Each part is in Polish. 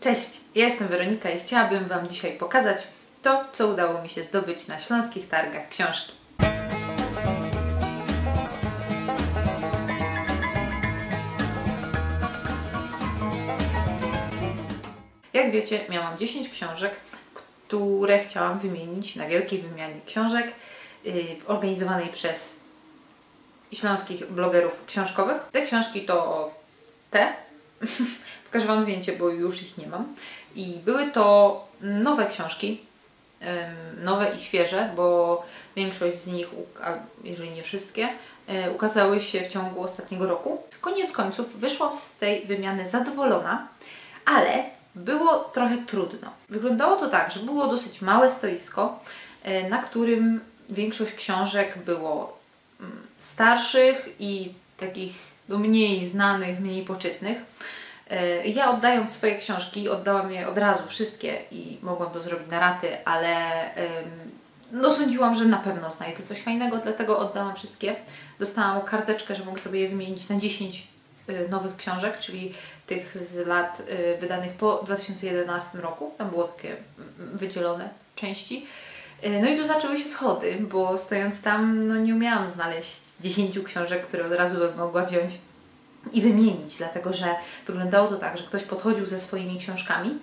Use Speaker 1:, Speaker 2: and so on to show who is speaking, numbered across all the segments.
Speaker 1: Cześć, ja jestem Weronika i chciałabym Wam dzisiaj pokazać to, co udało mi się zdobyć na śląskich targach książki. Jak wiecie, miałam 10 książek, które chciałam wymienić na wielkiej wymianie książek yy, organizowanej przez śląskich blogerów książkowych. Te książki to te. Pokażę Wam zdjęcie, bo już ich nie mam. I były to nowe książki, nowe i świeże, bo większość z nich, jeżeli nie wszystkie, y, ukazały się w ciągu ostatniego roku. Koniec końców wyszłam z tej wymiany zadowolona, ale było trochę trudno. Wyglądało to tak, że było dosyć małe stoisko, y, na którym większość książek było mm, starszych i takich no, mniej znanych, mniej poczytnych. Y, Ja oddając swoje książki, oddałam je od razu wszystkie i mogłam to zrobić na raty, ale no sądziłam, że na pewno znajdę coś fajnego, dlatego oddałam wszystkie. Dostałam karteczkę, że mogę sobie je wymienić na 10 y, nowych książek, czyli tych z lat y, wydanych po 2011 roku. Tam było takie wydzielone części. No i tu zaczęły się schody, bo stojąc tam, no nie umiałam znaleźć 10 książek, które od razu bym mogła wziąć i wymienić, dlatego że wyglądało to tak, że ktoś podchodził ze swoimi książkami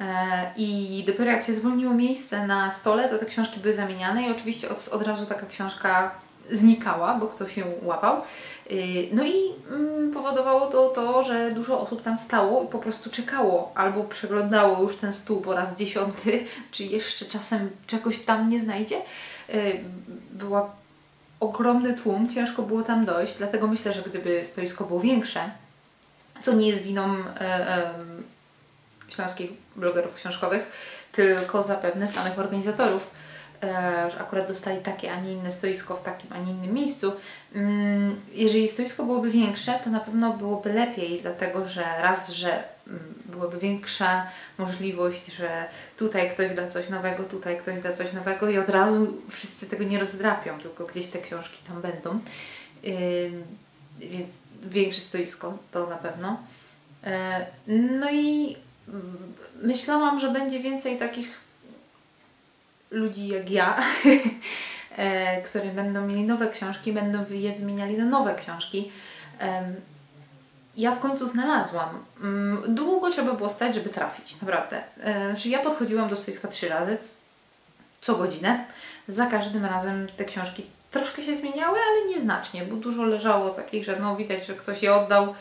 Speaker 1: e, i dopiero jak się zwolniło miejsce na stole, to te książki były zamieniane i oczywiście od, od razu taka książka znikała, bo ktoś się łapał. Y, No i mm, powodowało to to, że dużo osób tam stało i po prostu czekało albo przeglądało już ten stół po raz dziesiąty, czy jeszcze czasem czegoś tam nie znajdzie. Y, Była ogromny tłum, ciężko było tam dojść, dlatego myślę, że gdyby stoisko było większe, co nie jest winą e, e, śląskich blogerów książkowych, tylko zapewne samych organizatorów, e, że akurat dostali takie, a nie inne stoisko w takim, a nie innym miejscu. Mm, Jeżeli stoisko byłoby większe, to na pewno byłoby lepiej, dlatego że raz, że mm, byłaby większa możliwość, że tutaj ktoś da coś nowego, tutaj ktoś da coś nowego i od razu wszyscy tego nie rozdrapią, tylko gdzieś te książki tam będą. Więc większe stoisko to na pewno. E, No i myślałam, że będzie więcej takich ludzi jak ja, e, które będą mieli nowe książki, będą je wymieniali na nowe książki. Ja w końcu znalazłam. Mm, Długo trzeba było stać, żeby trafić, naprawdę. E, Znaczy ja podchodziłam do stoiska trzy razy, co godzinę. Za każdym razem te książki troszkę się zmieniały, ale nieznacznie, bo dużo leżało takich, że no widać, że ktoś je oddał,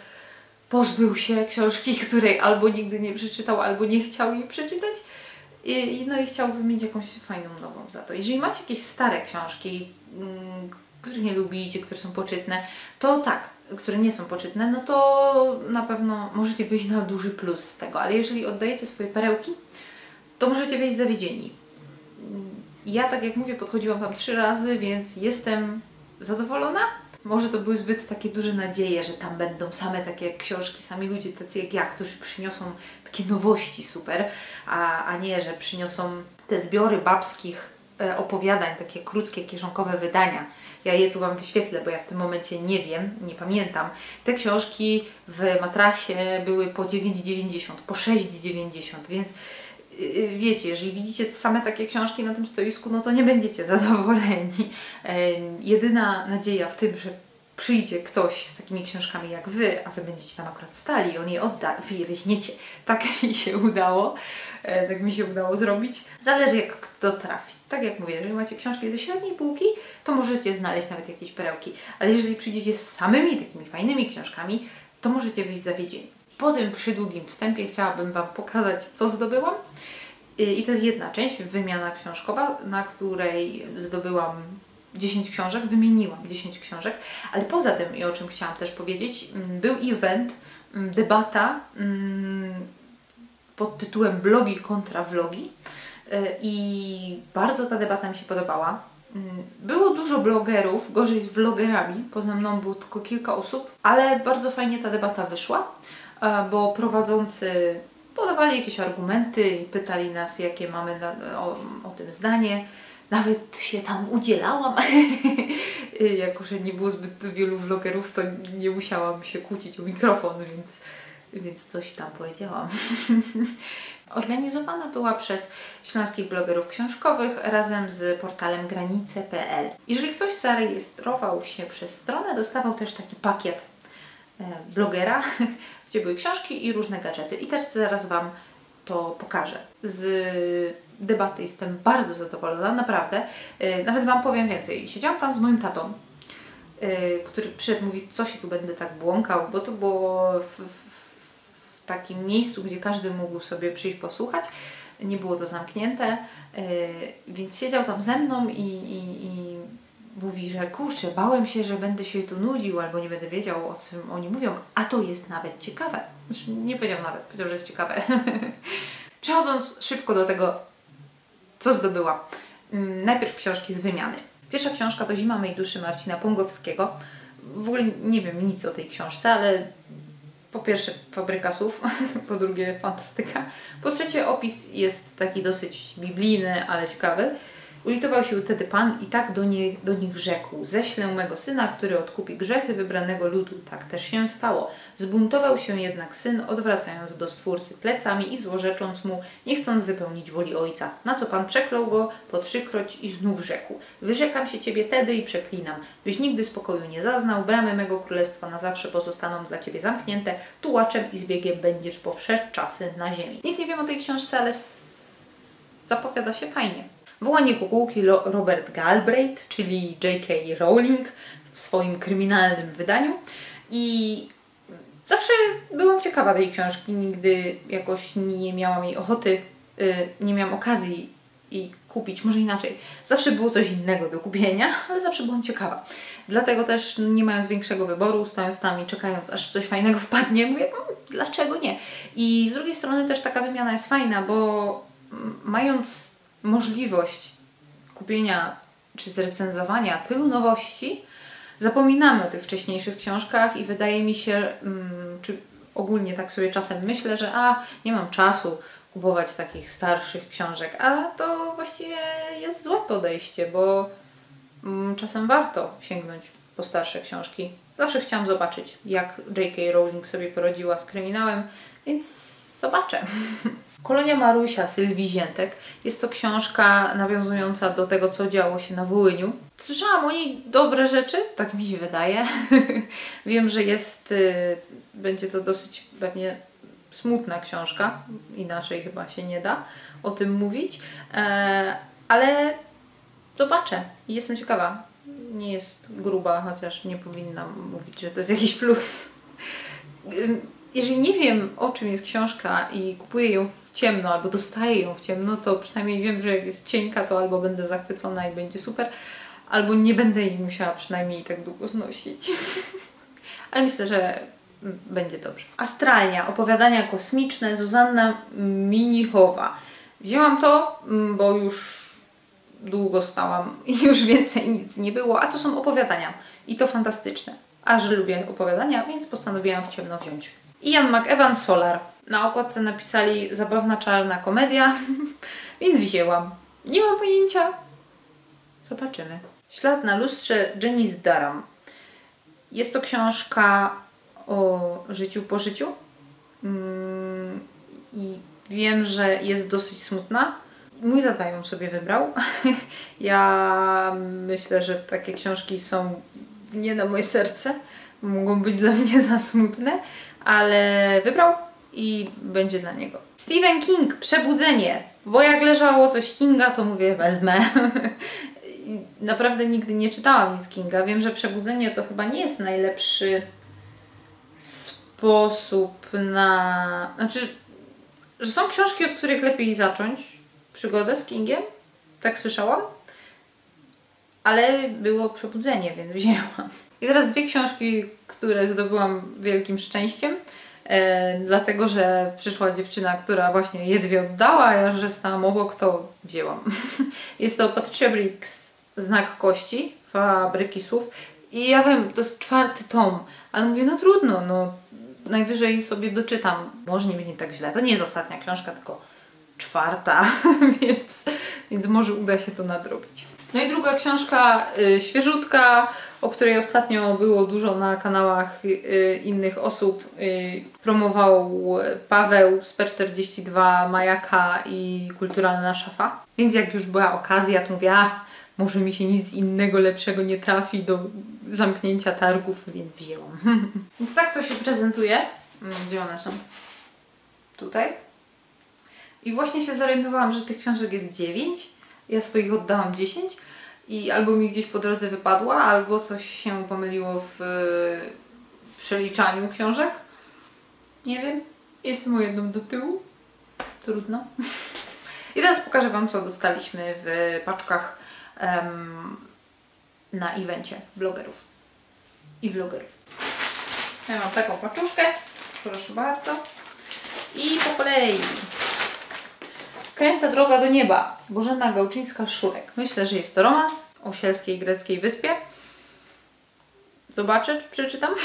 Speaker 1: pozbył się książki, której albo nigdy nie przeczytał, albo nie chciał jej przeczytać. I, no i chciał wymienić jakąś fajną nową za to. Jeżeli macie jakieś stare książki, mm, których nie lubicie, które są poczytne, to tak, które nie są poczytne, no to na pewno możecie wyjść na duży plus z tego, ale jeżeli oddajecie swoje perełki, to możecie wyjść zawiedzieni. Ja, tak jak mówię, podchodziłam tam trzy razy, więc jestem zadowolona. Może to były zbyt takie duże nadzieje, że tam będą same takie książki, sami ludzie tacy jak ja, którzy przyniosą takie nowości super, a, a nie, że przyniosą te zbiory babskich opowiadań, takie krótkie, kieszonkowe wydania. Ja je tu Wam wyświetlę, bo ja w tym momencie nie wiem, nie pamiętam. Te książki w matrasie były po 9,90, po 6,90, więc yy, wiecie, jeżeli widzicie same takie książki na tym stoisku, no to nie będziecie zadowoleni. Em, Jedyna nadzieja w tym, że przyjdzie ktoś z takimi książkami jak Wy, a Wy będziecie tam akurat stali, on je odda i Wy je weźmiecie. Tak mi się udało. E, Tak mi się udało zrobić. Zależy jak kto trafi. Tak jak mówię, jeżeli macie książki ze średniej półki, to możecie znaleźć nawet jakieś perełki. Ale jeżeli przyjdziecie z samymi takimi fajnymi książkami, to możecie wyjść zawiedzieni. Po tym przydługim wstępie chciałabym Wam pokazać, co zdobyłam. I to jest jedna część, wymiana książkowa, na której zdobyłam 10 książek, wymieniłam 10 książek, ale poza tym, i o czym chciałam też powiedzieć, mm, był event, mm, debata mm, pod tytułem Blogi kontra vlogi i bardzo ta debata mi się podobała. Mm, Było dużo blogerów, gorzej z vlogerami, poza mną było tylko kilka osób, ale bardzo fajnie ta debata wyszła, e, bo prowadzący podawali jakieś argumenty i pytali nas, jakie mamy na, o, o tym zdanie. Nawet się tam udzielałam. jako, że nie było zbyt wielu vlogerów, to nie musiałam się kłócić o mikrofon, więc więc coś tam powiedziałam. Organizowana była przez śląskich blogerów książkowych razem z portalem granice.pl. Jeżeli ktoś zarejestrował się przez stronę, dostawał też taki pakiet e, blogera, gdzie były książki i różne gadżety. I teraz zaraz Wam to pokażę. Z debaty jestem bardzo zadowolona, naprawdę. E, nawet Wam powiem więcej. Siedziałam tam z moim tatą, e, który przyszedł mówi, co się tu będę tak błąkał, bo to było w, w takim miejscu, gdzie każdy mógł sobie przyjść posłuchać. Nie było to zamknięte, e, więc siedział tam ze mną i, i, i mówi, że kurczę, bałem się, że będę się tu nudził albo nie będę wiedział, o czym oni mówią, a to jest nawet ciekawe. Znaczy, nie powiedział nawet, powiedział, że jest ciekawe. Przechodząc szybko do tego, co zdobyłam. Mm, Najpierw książki z wymiany. Pierwsza książka to Zima mej duszy Marcina Pongowskiego. W ogóle nie wiem nic o tej książce, ale po pierwsze fabryka słów, po drugie fantastyka, po trzecie opis jest taki dosyć biblijny, ale ciekawy. Ulitował się wtedy Pan i tak do, nie, do nich rzekł: Ześlę mego syna, który odkupi grzechy wybranego ludu. Tak też się stało. Zbuntował się jednak syn, odwracając do stwórcy plecami i złorzecząc mu, nie chcąc wypełnić woli ojca. Na co Pan przeklął go po trzykroć i znów rzekł: Wyrzekam się ciebie tedy i przeklinam, byś nigdy spokoju nie zaznał. Bramy mego królestwa na zawsze pozostaną dla ciebie zamknięte. Tułaczem i zbiegiem będziesz po czasy na ziemi. Nic nie wiem o tej książce, ale zapowiada się fajnie. Wołanie kukułki Robert Galbraith, czyli J.K. Rowling w swoim kryminalnym wydaniu. I zawsze byłam ciekawa tej książki, nigdy jakoś nie miałam jej ochoty, y, nie miałam okazji i kupić, może inaczej. Zawsze było coś innego do kupienia, ale zawsze byłam ciekawa. Dlatego też nie mając większego wyboru, stojąc tam i czekając aż coś fajnego wpadnie, mówię, mm, dlaczego nie? I z drugiej strony też taka wymiana jest fajna, bo mając możliwość kupienia czy zrecenzowania tylu nowości, zapominamy o tych wcześniejszych książkach i wydaje mi się, czy ogólnie tak sobie czasem myślę, że a, nie mam czasu kupować takich starszych książek, a to właściwie jest złe podejście, bo czasem warto sięgnąć po starsze książki. Zawsze chciałam zobaczyć, jak J.K. Rowling sobie poradziła z kryminałem, więc zobaczę. Kolonia Marusia Sylwii Ziętek jest to książka nawiązująca do tego, co działo się na Wołyniu. Słyszałam o niej dobre rzeczy, tak mi się wydaje. Wiem, że jest, y, będzie to dosyć pewnie smutna książka, inaczej chyba się nie da o tym mówić, e, ale zobaczę i jestem ciekawa. Nie jest gruba, chociaż nie powinnam mówić, że to jest jakiś plus jeżeli nie wiem, o czym jest książka i kupuję ją w ciemno albo dostaję ją w ciemno, to przynajmniej wiem, że jak jest cienka, to albo będę zachwycona i będzie super, albo nie będę jej musiała przynajmniej tak długo znosić. Ale myślę, że będzie dobrze. Astralnia, opowiadania kosmiczne, Zuzanna Minichowa. Wzięłam to, mm, bo już długo stałam i już więcej nic nie było, a to są opowiadania i to fantastyczne. A że lubię opowiadania, więc postanowiłam w ciemno wziąć. Ian McEwan Solar. Na okładce napisali zabawna czarna komedia, więc wzięłam. Nie mam pojęcia. Zobaczymy. Ślad na lustrze Jenny Daram. Jest to książka o życiu po życiu. Mm, I wiem, że jest dosyć smutna. Mój tata ją sobie wybrał. ja myślę, że takie książki są nie na moje serce. Mogą być dla mnie za smutne, ale wybrał i będzie dla niego. Stephen King, Przebudzenie. Bo jak leżało coś Kinga, to mówię, wezmę. Naprawdę nigdy nie czytałam nic Kinga. Wiem, że Przebudzenie to chyba nie jest najlepszy sposób na... Znaczy, że są książki, od których lepiej zacząć przygodę z Kingiem. Tak słyszałam. Ale było Przebudzenie, więc wzięłam. I teraz dwie książki, które zdobyłam wielkim szczęściem. E, dlatego, że przyszła dziewczyna, która właśnie je dwie oddała, a ja, że stałam obok, to wzięłam. jest to Patricia Briggs, Znak Kości, Fabryki Słów. I ja wiem, to jest czwarty tom, ale mówię, no trudno, no najwyżej sobie doczytam. Może nie będzie tak źle. To nie jest ostatnia książka, tylko czwarta, więc, więc może uda się to nadrobić. No i druga książka y, świeżutka, o której ostatnio było dużo na kanałach y, innych osób. Y, promował Paweł z P42, Majaka i Kulturalna Szafa. Więc jak już była okazja, to mówię, a może mi się nic innego lepszego nie trafi do zamknięcia targów, więc wzięłam. więc tak to się prezentuje. Mm, Gdzie one są? Tutaj. I właśnie się zorientowałam, że tych książek jest 9. Ja swoich oddałam 10 i albo mi gdzieś po drodze wypadła, albo coś się pomyliło w przeliczaniu książek. Nie wiem. Jestem o jedną do tyłu. Trudno. I teraz pokażę Wam, co dostaliśmy w paczkach na evencie blogerów i vlogerów. Ja mam taką paczuszkę. Proszę bardzo. I po kolei. Kręta droga do nieba. Bożena Gałczyńska-Szurek. Myślę, że jest to romans o sielskiej greckiej wyspie. Zobaczę, czy przeczytam.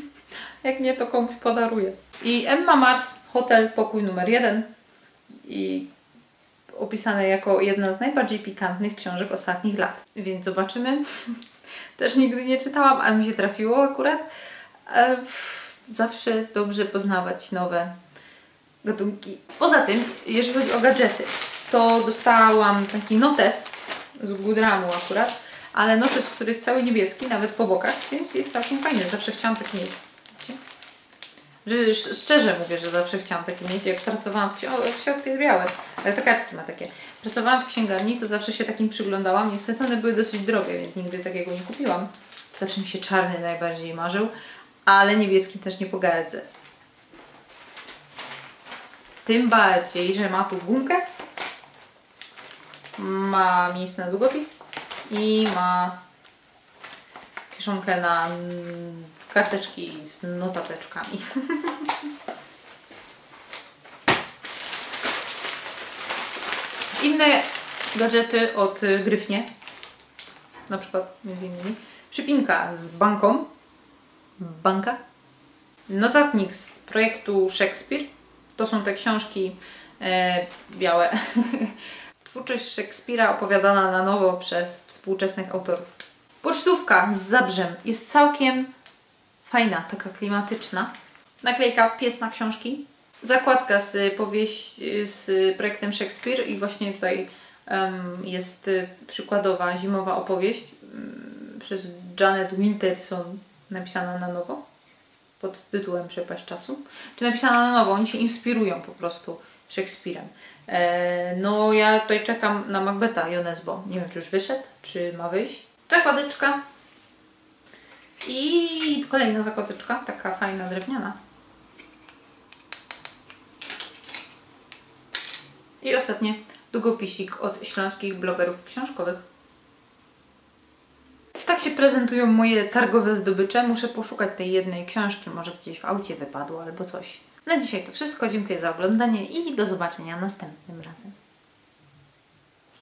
Speaker 1: Jak nie, to komuś podaruję. I Emma Mars, hotel, pokój numer jeden. I opisane jako jedna z najbardziej pikantnych książek ostatnich lat. Więc zobaczymy. Też nigdy nie czytałam, ale mi się trafiło akurat. E, Zawsze dobrze poznawać nowe gatunki. Poza tym, jeżeli chodzi o gadżety, to dostałam taki notes z Goodramu akurat, ale notes, który jest cały niebieski, nawet po bokach, więc jest całkiem fajny. Zawsze chciałam taki mieć. Szczerze mówię, że zawsze chciałam taki mieć. Jak pracowałam w jest białe, ale te kartki ma takie. Pracowałam w księgarni, to zawsze się takim przyglądałam. Niestety one były dosyć drogie, więc nigdy takiego nie kupiłam. Zawsze mi się czarny najbardziej marzył, ale niebieski też nie pogardzę. Tym bardziej, że ma tu gumkę, ma miejsce na długopis i ma kieszonkę na karteczki z notateczkami. Inne gadżety od Gryfnie, na przykład między innymi. Przypinka z banką, banka, notatnik z projektu Shakespeare, to są te książki e, białe. Twórczość Szekspira opowiadana na nowo przez współczesnych autorów. Pocztówka z Zabrzem jest całkiem fajna, taka klimatyczna. Naklejka pies na książki. Zakładka z powieść z projektem Shakespeare i właśnie tutaj em, jest przykładowa zimowa opowieść mm, przez Janet Winterson napisana na nowo pod tytułem Przepaść czasu. Czy napisana na nowo, oni się inspirują po prostu Szekspirem. E, no ja tutaj czekam na Macbeta Jonesbo. Nie wiem, czy już wyszedł, czy ma wyjść. Zakładeczka. I kolejna zakładeczka, taka fajna, drewniana. I ostatnie, długopisik od śląskich blogerów książkowych. Się prezentują moje targowe zdobycze. Muszę poszukać tej jednej książki, może gdzieś w aucie wypadło albo coś. Na dzisiaj to wszystko. Dziękuję za oglądanie i do zobaczenia następnym razem.